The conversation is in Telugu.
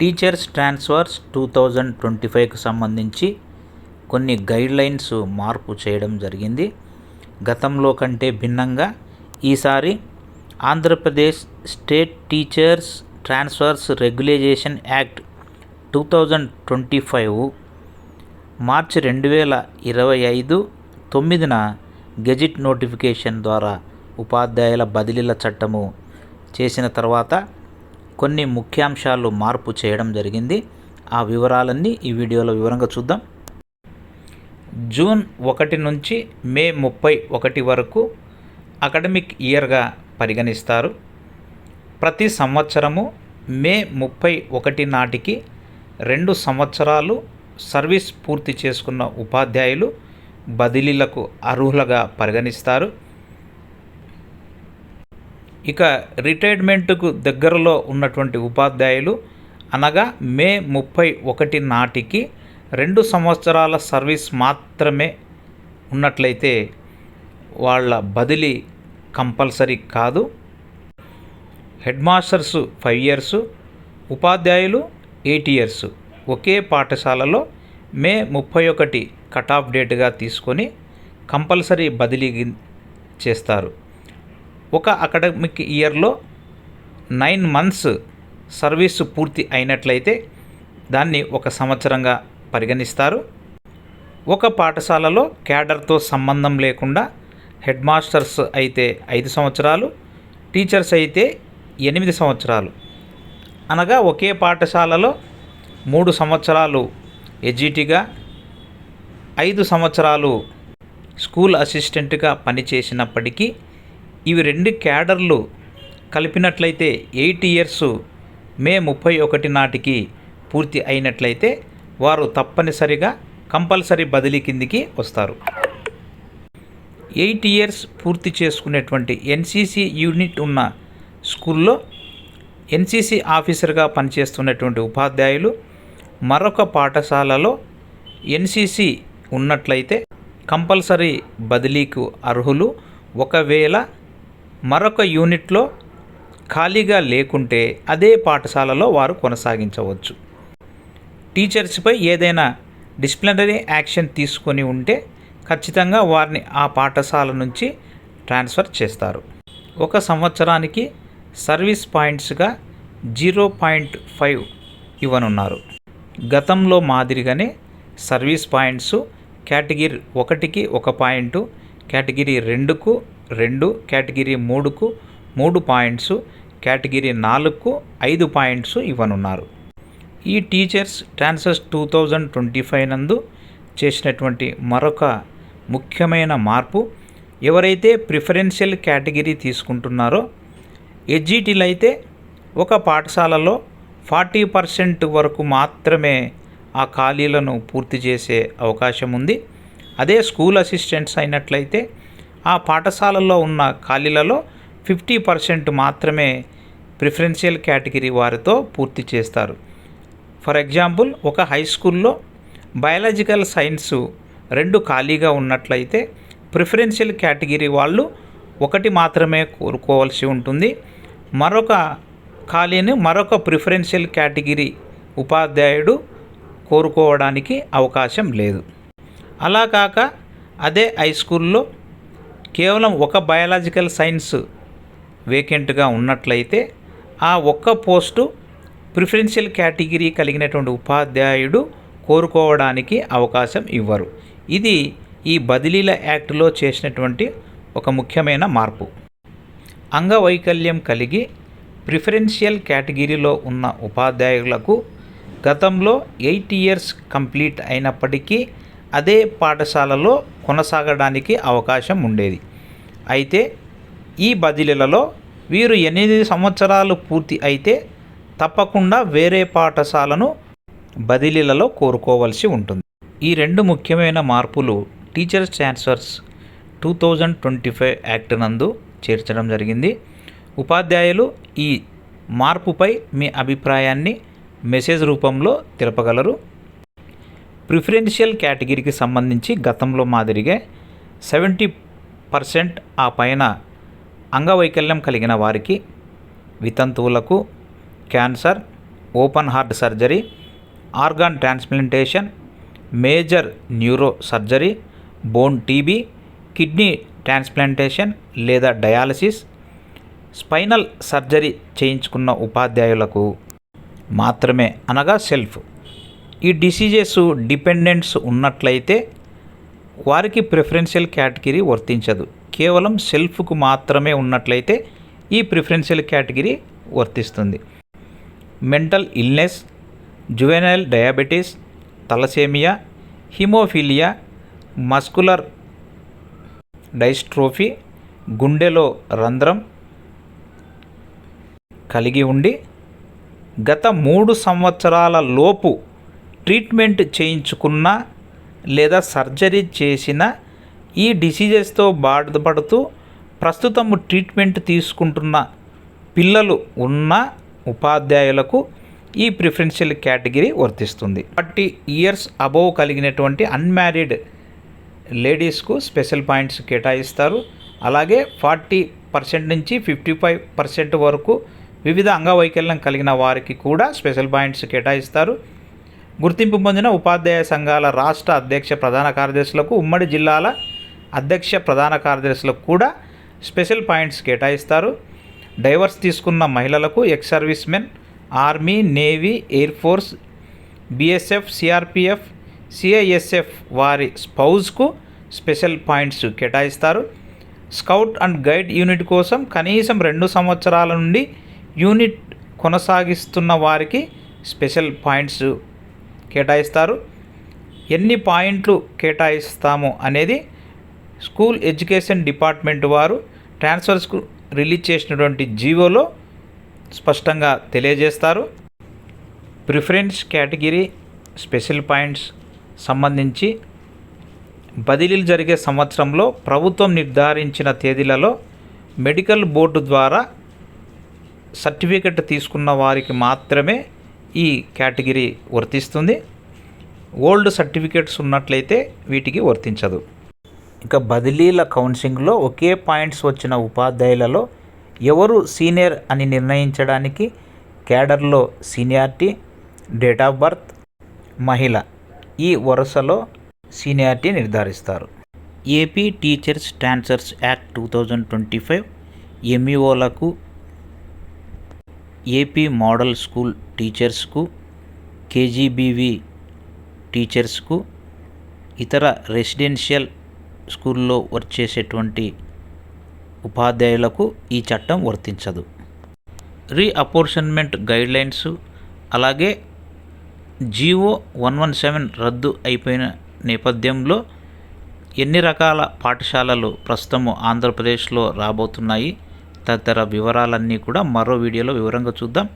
Teachers transfers two thousand twenty ఫైవ్కి సంబంధించి కొన్ని గైడ్లైన్స్ మార్పు చేయడం జరిగింది. గతంలో కంటే భిన్నంగా ఈసారి Andhra Pradesh state teachers transfers regularisation act two thousand twenty five మార్చి రెండు వేల ఇరవై ఐదు తొమ్మిదిన గెజిట్ నోటిఫికేషన్ ద్వారా ఉపాధ్యాయుల బదిలీల చట్టము చేసిన తర్వాత కొన్ని ముఖ్యాంశాలు మార్పు చేయడం జరిగింది. ఆ వివరాలన్నీ ఈ వీడియోలో వివరంగా చూద్దాం. జూన్ ఒకటి నుంచి మే ముప్పై ఒకటి వరకు అకాడమిక్ ఇయర్గా పరిగణిస్తారు. ప్రతి సంవత్సరము మే ముప్పై ఒకటి నాటికి రెండు సంవత్సరాలు సర్వీస్ పూర్తి చేసుకున్న ఉపాధ్యాయులు బదిలీలకు అర్హులుగా పరిగణిస్తారు. ఇక రిటైర్మెంట్కు దగ్గరలో ఉన్నటువంటి ఉపాధ్యాయులు అనగా మే ముప్పై ఒకటి నాటికి రెండు సంవత్సరాల సర్వీస్ మాత్రమే ఉన్నట్లయితే వాళ్ళ బదిలీ కంపల్సరీ కాదు. హెడ్ మాస్టర్స్ ఫైవ్ ఇయర్స్ ఉపాధ్యాయులు ఎయిట్ ఇయర్స్. ఒకే పాఠశాలలో మే ముప్పై ఒకటి కట్ ఆఫ్ డేట్గా తీసుకొని కంపల్సరీ బదిలీ చేస్తారు. ఒక అకాడమిక్ ఇయర్లో నైన్ మంత్స్ సర్వీస్ పూర్తి అయినట్లయితే దాన్ని ఒక సంవత్సరంగా పరిగణిస్తారు. ఒక పాఠశాలలో క్యాడర్తో సంబంధం లేకుండా హెడ్ మాస్టర్స్ అయితే ఐదు సంవత్సరాలు టీచర్స్ అయితే ఎనిమిది సంవత్సరాలు. అనగా ఒకే పాఠశాలలో మూడు సంవత్సరాలు ఎజిటిగా ఐదు సంవత్సరాలు స్కూల్ అసిస్టెంట్గా పనిచేసినప్పటికీ ఇవి రెండు క్యాడర్లు కలిపినట్లయితే ఎయిట్ ఇయర్స్ మే ముప్పై ఒకటి నాటికి పూర్తి అయినట్లయితే వారు తప్పనిసరిగా కంపల్సరీ బదిలీ కిందికి వస్తారు. ఎయిట్ ఇయర్స్ పూర్తి చేసుకునేటువంటి ఎన్సీసీ యూనిట్ ఉన్న స్కూల్లో ఎన్సీసీ ఆఫీసర్గా పనిచేస్తున్నటువంటి ఉపాధ్యాయులు మరొక పాఠశాలలో ఎన్సీసీ ఉన్నట్లయితే కంపల్సరీ బదిలీకు అర్హులు. ఒకవేళ మరొక యూనిట్లో ఖాళీగా లేకుంటే అదే పాఠశాలలో వారు కొనసాగించవచ్చు. టీచర్స్పై ఏదైనా డిసిప్లినరీ యాక్షన్ తీసుకొని ఉంటే ఖచ్చితంగా వారిని ఆ పాఠశాల నుంచి ట్రాన్స్ఫర్ చేస్తారు. ఒక సంవత్సరానికి సర్వీస్ పాయింట్స్గా జీరో పాయింట్ ఫైవ్ ఇవ్వనున్నారు. గతంలో మాదిరిగానే సర్వీస్ పాయింట్స్ కేటగిరీ ఒకటికి ఒక పాయింటు కేటగిరీ రెండుకు రెండు కేటగిరీ మూడుకు మూడు పాయింట్స్ కేటగిరీ నాలుగుకు ఐదు పాయింట్స్ ఇవ్వనున్నారు. ఈ teachers transfers two thousand twenty five నందు చేసినటువంటి మరొక ముఖ్యమైన మార్పు ఎవరైతే ప్రిఫరెన్షియల్ కేటగిరీ తీసుకుంటున్నారో ఎడ్జిటీలు అయితే ఒక పాఠశాలలో ఫార్టీ పర్సెంట్ వరకు మాత్రమే ఆ ఖాళీలను పూర్తి చేసే అవకాశం ఉంది అదే స్కూల్ అసిస్టెంట్స్ అయినట్లయితే ఆ పాఠశాలలో ఉన్న ఖాళీలలో ఫిఫ్టీ పర్సెంట్ మాత్రమే ప్రిఫరెన్షియల్ కేటగిరీ వారితో పూర్తి చేస్తారు. ఫర్ ఎగ్జాంపుల్ ఒక హై స్కూల్లో బయాలజికల్ సైన్స్ రెండు ఖాళీగా ఉన్నట్లయితే ప్రిఫరెన్షియల్ కేటగిరీ వాళ్ళు ఒకటి మాత్రమే కోరుకోవాల్సి ఉంటుంది. మరొక ఖాళీని మరొక ప్రిఫరెన్షియల్ కేటగిరీ ఉపాధ్యాయుడు కోరుకోవడానికి అవకాశం లేదు. అలా కాక అదే హై స్కూల్లో కేవలం ఒక బయాలజికల్ సైన్స్ వేకెంట్గా ఉన్నట్లయితే ఆ ఒక్క పోస్టు ప్రిఫరెన్షియల్ కేటగిరీ కలిగినటువంటి ఉపాధ్యాయుడు కోరుకోవడానికి అవకాశం ఇవ్వరు. ఇది ఈ బదిలీల యాక్ట్లో చేసినటువంటి ఒక ముఖ్యమైన మార్పు. అంగవైకల్యం కలిగి ప్రిఫరెన్షియల్ కేటగిరీలో ఉన్న ఉపాధ్యాయులకు గతంలో ఎయిట్ ఇయర్స్ కంప్లీట్ అయినప్పటికీ అదే పాఠశాలలో కొనసాగడానికి అవకాశం ఉండేది. అయితే ఈ బదిలీలలో వీరు ఎనిమిది సంవత్సరాలు పూర్తి అయితే తప్పకుండా వేరే పాఠశాలను బదిలీలలో కోరుకోవాల్సి ఉంటుంది. ఈ రెండు ముఖ్యమైన మార్పులు teachers transfers two thousand twenty five act నందు చేర్చడం జరిగింది. ఉపాధ్యాయులు ఈ మార్పుపై మీ అభిప్రాయాన్ని మెసేజ్ రూపంలో తెలపగలరు. ప్రిఫరెన్షియల్ కేటగిరీకి సంబంధించి గతంలో మాదిరిగా సెవెంటీ పర్సెంట్ ఆ పైన అంగవైకల్యం కలిగిన వారికి వితంతువులకు cancer open heart surgery organ transplantation major neuro surgery bone TB kidney transplantation లేదా డయాలసిస్ స్పైనల్ సర్జరీ చేయించుకున్న ఉపాధ్యాయులకు మాత్రమే అనగా సెల్ఫ్. ఈ డిసీజెస్ డిపెండెంట్స్ ఉన్నట్లయితే వారికి ప్రిఫరెన్షియల్ కేటగిరీ వర్తించదు. కేవలం సెల్ఫ్కు మాత్రమే ఉన్నట్లయితే ఈ ప్రిఫరెన్షియల్ కేటగిరీ వర్తిస్తుంది. Mental illness juvenile diabetes thalassemia haemophilia muscular dystrophy గుండెలో రంధ్రం కలిగి ఉండి గత మూడు సంవత్సరాల లోపు ట్రీట్మెంట్ చేయించుకున్న లేదా సర్జరీ చేసిన ఈ డిసీజెస్తో బాధపడుతూ ప్రస్తుతము ట్రీట్మెంట్ తీసుకుంటున్న పిల్లలు ఉన్న ఉపాధ్యాయులకు ఈ ప్రిఫరెన్షియల్ కేటగిరీ వర్తిస్తుంది. ఫార్టీ ఇయర్స్ అబోవ్ కలిగినటువంటి అన్మ్యారీడ్ లేడీస్కు స్పెషల్ పాయింట్స్ కేటాయిస్తారు. అలాగే ఫార్టీ పర్సెంట్ నుంచి ఫిఫ్టీ ఫైవ్ పర్సెంట్ వరకు వివిధ అంగవైకల్యం కలిగిన వారికి కూడా స్పెషల్ పాయింట్స్ కేటాయిస్తారు. గుర్తింపు పొందిన ఉపాధ్యాయ సంఘాల రాష్ట్ర అధ్యక్ష ప్రధాన కార్యదర్శులకు ఉమ్మడి జిల్లాల అధ్యక్ష ప్రధాన కార్యదర్శులకు కూడా స్పెషల్ పాయింట్స్ కేటాయిస్తారు. డైవర్స్ తీసుకున్న మహిళలకు ex service men army navy air force BSF CRPF CISF వారి స్పౌజ్కు స్పెషల్ పాయింట్స్ కేటాయిస్తారు. స్కౌట్ అండ్ గైడ్ యూనిట్ కోసం కనీసం రెండు సంవత్సరాల నుండి యూనిట్ కొనసాగిస్తున్న వారికి స్పెషల్ పాయింట్స్ కేటాయిస్తారు. ఎన్ని పాయింట్లు కేటాయిస్తాము అనేది స్కూల్ ఎడ్యుకేషన్ డిపార్ట్మెంట్ వారు ట్రాన్స్ఫర్స్కు రిలీజ్ చేసినటువంటి జీవోలో స్పష్టంగా తెలియజేస్తారు. ప్రిఫరెన్స్ కేటగిరీ స్పెషల్ పాయింట్స్ సంబంధించి బదిలీలు జరిగే సంవత్సరంలో ప్రభుత్వం నిర్ధారించిన తేదీలలో మెడికల్ బోర్డు ద్వారా సర్టిఫికెట్ తీసుకున్న వారికి మాత్రమే ఈ కేటగిరీ వర్తిస్తుంది. ఓల్డ్ సర్టిఫికేట్స్ ఉన్నట్లయితే వీటికి వర్తించదు. ఇక బదిలీల కౌన్సిలింగ్లో ఒకే పాయింట్స్ వచ్చిన ఉపాధ్యాయులలో ఎవరు సీనియర్ అని నిర్ణయించడానికి క్యాడర్లో సీనియారిటీ డేట్ ఆఫ్ బర్త్ మహిళ ఈ వరుసలో సీనియారిటీ నిర్ధారిస్తారు. AP teachers transfers act two thousand twenty five ఎంఈఓలకు AP model school టీచర్స్కు కేజీబీవి టీచర్స్కు ఇతర రెసిడెన్షియల్ స్కూల్లో వర్క్ చేసేటువంటి ఉపాధ్యాయులకు ఈ చట్టం వర్తించదు. రీఅపోర్షన్మెంట్ గైడ్లైన్స్ అలాగే జీవో వన్ వన్ సెవెన్ రద్దు అయిపోయిన నేపథ్యంలో ఎన్ని రకాల పాఠశాలలు ప్రస్తుతము ఆంధ్రప్రదేశ్లో రాబోతున్నాయి? తదితర వివరాలన్నీ కూడా మరో వీడియోలో వివరంగా చూద్దాం.